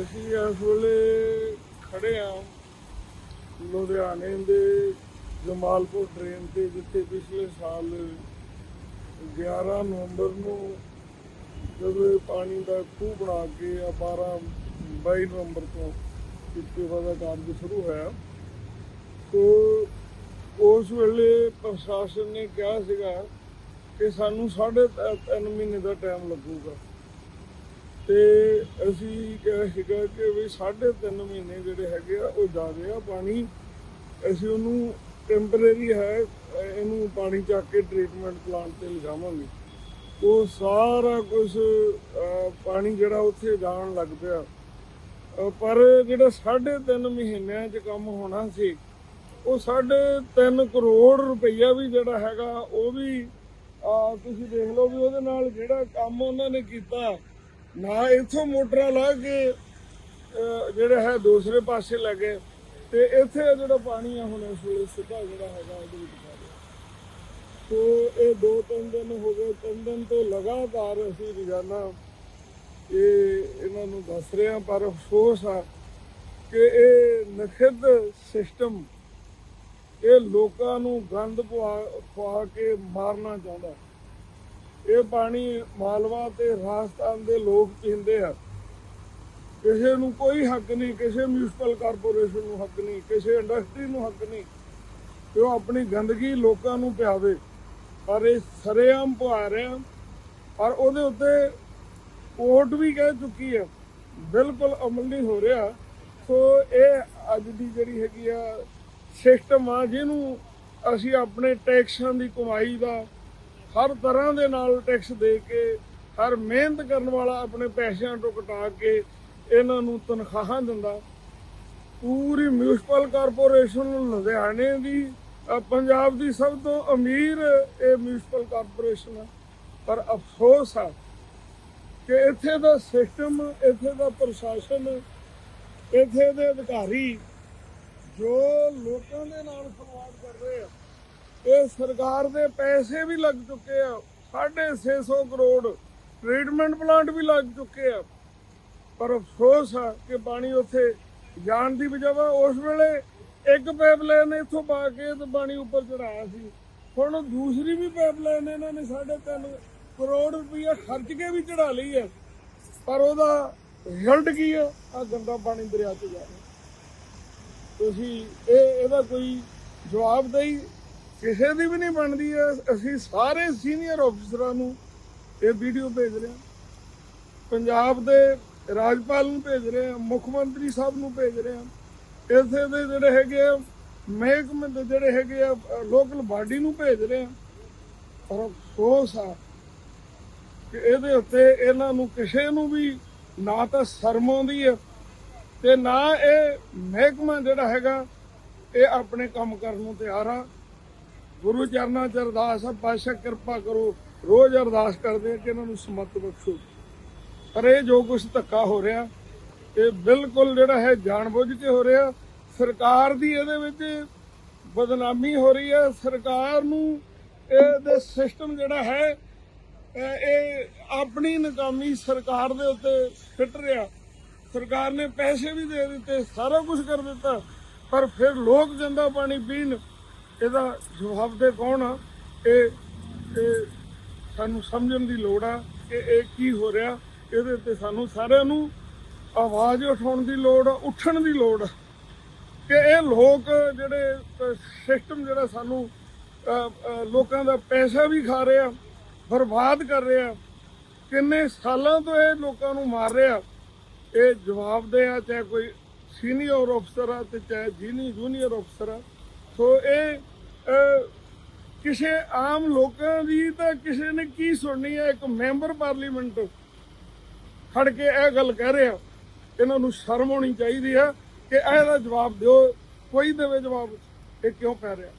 ਅਸੀਂ ਇਸ ਵੇਲੇ ਖੜੇ ਆ ਲੁਧਿਆਣੇ ਦੇ ਜਮਾਲਪੁਰ ਟ੍ਰੇਨ ਤੇ, ਜਿੱਥੇ ਪਿਛਲੇ ਸਾਲ 11 ਨਵੰਬਰ ਨੂੰ ਜਦੋਂ ਪਾਣੀ ਦਾ ਖੂਹ ਬਣਾ ਕੇ ਆ 12 22 ਨਵੰਬਰ ਤੋਂ ਇਸਤੀਫਾ ਦਾ ਕਾਰਜ ਸ਼ੁਰੂ ਹੋਇਆ। ਤੋ ਉਸ ਵੇਲੇ ਪ੍ਰਸ਼ਾਸਨ ਨੇ ਕਿਹਾ ਸੀਗਾ ਕਿ ਸਾਨੂੰ ਸਾਢੇ ਤ- ਤਿੰਨ ਮਹੀਨੇ ਦਾ ਟਾਈਮ ਲੱਗੂਗਾ। ਤੇ ਅਸੀਂ ਕਿਹਾ ਸੀਗਾ ਕਿ ਵੀ ਸਾਢੇ ਤਿੰਨ ਮਹੀਨੇ ਜਿਹੜੇ ਹੈਗੇ ਆ, ਉਹ ਜ਼ਿਆਦੇ ਆ ਪਾਣੀ। ਅਸੀਂ ਉਹਨੂੰ ਟੈਂਪਰੇਰੀ ਹੈ, ਇਹਨੂੰ ਪਾਣੀ ਚੱਕ ਕੇ ਟ੍ਰੀਟਮੈਂਟ ਪਲਾਂਟ ਤੇ ਲਗਾਵਾਂਗੇ ਉਹ ਸਾਰਾ ਕੁਝ ਪਾਣੀ ਜਿਹੜਾ ਉੱਥੇ ਜਾਣ ਲੱਗ ਪਿਆ। ਪਰ ਜਿਹੜਾ ਸਾਢੇ ਤਿੰਨ ਮਹੀਨਿਆਂ 'ਚ ਕੰਮ ਹੋਣਾ ਸੀ, ਉਹ ਸਾਢੇ ਤਿੰਨ ਕਰੋੜ ਰੁਪਈਆ ਵੀ ਜਿਹੜਾ ਹੈਗਾ, ਉਹ ਵੀ ਤੁਸੀਂ ਦੇਖ ਲਓ ਵੀ ਉਹਦੇ ਨਾਲ ਜਿਹੜਾ ਕੰਮ ਉਹਨਾਂ ਨੇ ਕੀਤਾ ਨਾ ਇੱਥੋਂ ਮੋਟਰਾਂ ਲਾ ਕੇ ਜਿਹੜਾ ਹੈ ਦੂਸਰੇ ਪਾਸੇ ਲੱਗੇ ਤੇ ਇੱਥੇ ਜਿਹੜਾ ਪਾਣੀ ਆ ਹੁਣ ਇਸ ਵੇਲੇ ਸਿੱਧਾ ਜਿਹੜਾ ਹੈਗਾ ਉਹਦੇ ਵਿੱਚ ਪਾ ਰਿਹਾ। ਸੋ ਇਹ ਦੋ ਤਿੰਨ ਦਿਨ ਹੋ ਗਏ, ਤਿੰਨ ਦਿਨ ਤੋਂ ਲਗਾਤਾਰ ਅਸੀਂ ਰੋਜ਼ਾਨਾ ਇਹ ਇਹਨਾਂ ਨੂੰ ਦੱਸ ਰਹੇ ਹਾਂ, ਪਰ ਅਫਸੋਸ ਆ ਕਿ ਇਹ ਨਖਿੱਧ ਸਿਸਟਮ ਇਹ ਲੋਕਾਂ ਨੂੰ ਗੰਦ ਪਵਾ ਪਵਾ ਕੇ ਮਾਰਨਾ ਚਾਹੁੰਦਾ। ਇਹ ਪਾਣੀ ਮਾਲਵਾ ਤੇ ਰਾਜਸਥਾਨ ਦੇ ਲੋਕ ਪੀਂਦੇ ਆ। ਕਿਸੇ ਨੂੰ ਕੋਈ ਹੱਕ ਨਹੀਂ, ਕਿਸੇ ਮਿਊਨਿਸਪਲ ਕਾਰਪੋਰੇਸ਼ਨ ਨੂੰ ਹੱਕ ਨਹੀਂ, ਕਿਸੇ ਇੰਡਸਟਰੀ ਨੂੰ ਹੱਕ ਨਹੀਂ ਕਿ ਉਹ ਆਪਣੀ ਗੰਦਗੀ ਲੋਕਾਂ ਨੂੰ ਪਿਆਵੇ। ਪਰ ਇਹ ਸਰੇਆਮ ਪਵਾ ਰਿਹਾ ਔਰ ਉਹਦੇ ਉੱਤੇ ਕੋਰਟ ਵੀ ਕਹਿ ਚੁੱਕੀ ਹੈ ਬਿਲਕੁਲ ਅਮਲ ਨਹੀਂ ਹੋ ਰਿਹਾ। ਸੋ ਇਹ ਅੱਜ ਦੀ ਜਿਹੜੀ ਹੈਗੀ ਆ ਸਿਸਟਮ ਆ, ਜਿਹਨੂੰ ਅਸੀਂ ਆਪਣੇ ਟੈਕਸਾਂ ਦੀ ਕਮਾਈ ਦਾ ਹਰ ਤਰ੍ਹਾਂ ਦੇ ਨਾਲ ਟੈਕਸ ਦੇ ਕੇ, ਹਰ ਮਿਹਨਤ ਕਰਨ ਵਾਲਾ ਆਪਣੇ ਪੈਸਿਆਂ ਤੋਂ ਕਟਾ ਕੇ ਇਹਨਾਂ ਨੂੰ ਤਨਖਾਹਾਂ ਦਿੰਦਾ। ਪੂਰੀ ਮਿਊਨਿਸਪਲ ਕਾਰਪੋਰੇਸ਼ਨ ਲੁਧਿਆਣੇ ਦੀ ਪੰਜਾਬ ਦੀ ਸਭ ਤੋਂ ਅਮੀਰ ਇਹ ਮਿਊਨਿਸਪਲ ਕਾਰਪੋਰੇਸ਼ਨ ਹੈ ਪਰ ਅਫਸੋਸ ਆ ਕਿ ਇੱਥੇ ਦਾ ਸਿਸਟਮ, ਇੱਥੇ ਦਾ ਪ੍ਰਸ਼ਾਸਨ, ਇੱਥੇ ਦੇ ਅਧਿਕਾਰੀ ਜੋ ਲੋਕਾਂ ਦੇ ਨਾਲ ਸੰਵਾਦ ਕਰ ਰਹੇ ਆ ਇਹ ਸਰਕਾਰ ਦੇ ਪੈਸੇ ਵੀ ਲੱਗ ਚੁੱਕੇ ਆ। 650 ਕਰੋੜ ਟ੍ਰੀਟਮੈਂਟ ਪਲਾਂਟ ਵੀ ਲੱਗ ਚੁੱਕੇ ਆ। ਪਰ ਅਫਸੋਸ ਆ ਕਿ ਪਾਣੀ ਉੱਥੇ ਜਾਣ ਦੀ ਬਜਾਵਾ ਉਸ ਵੇਲੇ ਇੱਕ ਪਾਈਪਲਾਈਨ ਇੱਥੋਂ ਪਾ ਕੇ ਤੇ ਪਾਣੀ ਉੱਪਰ ਚੜਾਇਆ ਸੀ। ਹੁਣ ਦੂਸਰੀ ਵੀ ਪਾਈਪਲਾਈਨ ਇਹਨਾਂ ਨੇ 3.5 ਕਰੋੜ ਰੁਪਈਆ ਖਰਚ ਕੇ ਵੀ ਚੜਾ ਲਈ ਹੈ ਪਰ ਉਹਦਾ ਰਿਜ਼ਲਟ ਕੀ ਆ? ਆ ਗੰਦਾ ਪਾਣੀ ਦਰਿਆ 'ਚ ਜਾ ਰਿਹਾ। ਤੁਸੀਂ ਇਹ ਇਹਦਾ ਕੋਈ ਜਵਾਬ ਦੇਈ ਕਿਸੇ ਦੀ ਵੀ ਨਹੀਂ ਬਣਦੀ ਹੈ। ਅਸੀਂ ਸਾਰੇ ਸੀਨੀਅਰ ਅਫਸਰਾਂ ਨੂੰ ਇਹ ਵੀਡੀਓ ਭੇਜ ਰਹੇ ਹਾਂ। ਪੰਜਾਬ ਦੇ ਰਾਜਪਾਲ ਨੂੰ ਭੇਜ ਰਹੇ ਹਾਂ, ਮੁੱਖ ਮੰਤਰੀ ਸਾਹਿਬ ਨੂੰ ਭੇਜ ਰਹੇ ਹਾਂ। ਇੱਥੇ ਦੇ ਜਿਹੜੇ ਹੈਗੇ ਆ, ਮਹਿਕਮੇ ਦੇ ਜਿਹੜੇ ਹੈਗੇ ਆ ਲੋਕਲ ਬਾਡੀ ਨੂੰ ਭੇਜ ਰਹੇ ਹਾਂ। ਪਰ ਅਫਸੋਸ ਆ ਕਿ ਇਹਦੇ ਉੱਤੇ ਇਹਨਾਂ ਨੂੰ ਕਿਸੇ ਨੂੰ ਵੀ ਨਾ ਤਾਂ ਸ਼ਰਮ ਆਉਂਦੀ ਹੈ ਤੇ ਨਾ ਇਹ ਮਹਿਕਮਾ ਜਿਹੜਾ ਹੈਗਾ, ਇਹ ਆਪਣੇ ਕੰਮ ਕਰਨ ਨੂੰ ਤਿਆਰ ਆ। ਗੁਰੂ ਚਰਨਾਂ ਚ ਅਰਦਾਸ ਆ ਪਾਸ਼ਾ ਕਿਰਪਾ ਕਰੋ, ਰੋਜ਼ ਅਰਦਾਸ ਕਰਦੇ ਆ ਕਿ ਇਹਨਾਂ ਨੂੰ ਸਮਤ ਬਖਸ਼ੋ। ਪਰ ਇਹ ਜੋ ਕੁਝ ਧੱਕਾ ਹੋ ਰਿਹਾ, ਇਹ ਬਿਲਕੁਲ ਜਿਹੜਾ ਹੈ ਜਾਣਬੁੱਝ ਕੇ ਹੋ ਰਿਹਾ। ਸਰਕਾਰ ਦੀ ਇਹਦੇ ਵਿੱਚ ਬਦਨਾਮੀ ਹੋ ਰਹੀ ਹੈ। ਸਰਕਾਰ ਨੂੰ ਇਹਦੇ ਸਿਸਟਮ ਜਿਹੜਾ ਹੈ, ਇਹ ਆਪਣੀ ਨਕਾਮੀ ਸਰਕਾਰ ਦੇ ਉੱਤੇ ਫਿੱਟ ਰਿਹਾ। ਸਰਕਾਰ ਨੇ ਪੈਸੇ ਵੀ ਦੇ ਦਿੱਤੇ, ਸਾਰਾ ਕੁਝ ਕਰ ਦਿੱਤਾ। ਪਰ ਫਿਰ ਲੋਕ ਗੰਦਾ ਪਾਣੀ ਪੀਣ ਇਹਦਾ ਜਵਾਬ ਦੇ ਕੌਣ ਆ? ਇਹ ਸਾਨੂੰ ਸਮਝਣ ਦੀ ਲੋੜ ਆ ਕਿ ਇਹ ਕੀ ਹੋ ਰਿਹਾ। ਇਹਦੇ ਤੇ ਸਾਨੂੰ ਸਾਰਿਆਂ ਨੂੰ ਆਵਾਜ਼ ਉਠਾਉਣ ਦੀ ਲੋੜ ਆ ਉੱਠਣ ਦੀ ਲੋੜ। ਆ ਕਿ ਇਹ ਲੋਕ ਜਿਹੜੇ ਸਿਸਟਮ ਜਿਹੜਾ ਸਾਨੂੰ ਲੋਕਾਂ ਦਾ ਪੈਸਾ ਵੀ ਖਾ ਰਿਹਾ, ਬਰਬਾਦ ਕਰ ਰਿਹਾ, ਕਿੰਨੇ ਸਾਲਾਂ ਤੋਂ ਇਹ ਲੋਕਾਂ ਨੂੰ ਮਾਰ ਰਿਹਾ। ਇਹ ਜਵਾਬਦੇਹ ਆ, ਚਾਹੇ ਕੋਈ ਸੀਨੀਅਰ ਅਫਸਰ ਆ ਤੇ ਚਾਹੇ ਜੀਨੀ ਜੂਨੀਅਰ ਅਫਸਰ ਆ। ਸੋ ਇਹ ਕਿਸੇ ਆਮ ਲੋਕਾਂ ਦੀ ਤਾਂ ਕਿਸੇ ਨੇ ਕੀ ਸੁਣਨੀ ਹੈ? ਇੱਕ ਮੈਂਬਰ ਪਾਰਲੀਮੈਂਟ ਖੜ ਕੇ ਇਹ ਗੱਲ ਕਹਿ ਰਿਹਾ, ਇਹਨਾਂ ਨੂੰ ਸ਼ਰਮ ਆਉਣੀ ਚਾਹੀਦੀ ਆ ਕਿ ਇਹਦਾ ਜਵਾਬ ਦਿਓ, ਕੋਈ ਦੇਵੇ ਜਵਾਬ, ਇਹ ਕਿਉਂ ਪੈ ਰਿਹਾ?